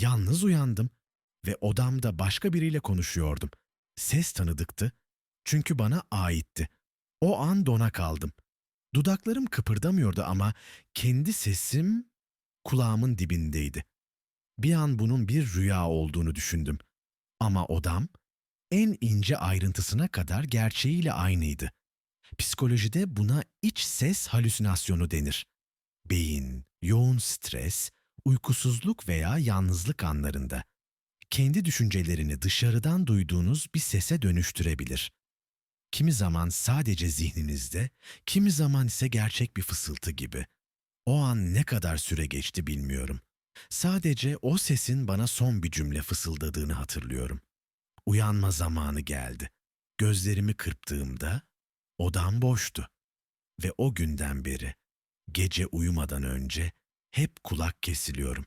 Yalnız uyandım ve odamda başka biriyle konuşuyordum. Ses tanıdıktı çünkü bana aitti. O an dona kaldım. Dudaklarım kıpırdamıyordu ama kendi sesim kulağımın dibindeydi. Bir an bunun bir rüya olduğunu düşündüm. Ama odam en ince ayrıntısına kadar gerçeğiyle aynıydı. Psikolojide buna iç ses halüsinasyonu denir. Beyin, yoğun stres, uykusuzluk veya yalnızlık anlarında kendi düşüncelerini dışarıdan duyduğunuz bir sese dönüştürebilir. Kimi zaman sadece zihninizde, kimi zaman ise gerçek bir fısıltı gibi. O an ne kadar süre geçti bilmiyorum. Sadece o sesin bana son bir cümle fısıldadığını hatırlıyorum. Uyanma zamanı geldi. Gözlerimi kırptığımda odam boştu. Ve o günden beri gece uyumadan önce hep kulak kesiliyorum.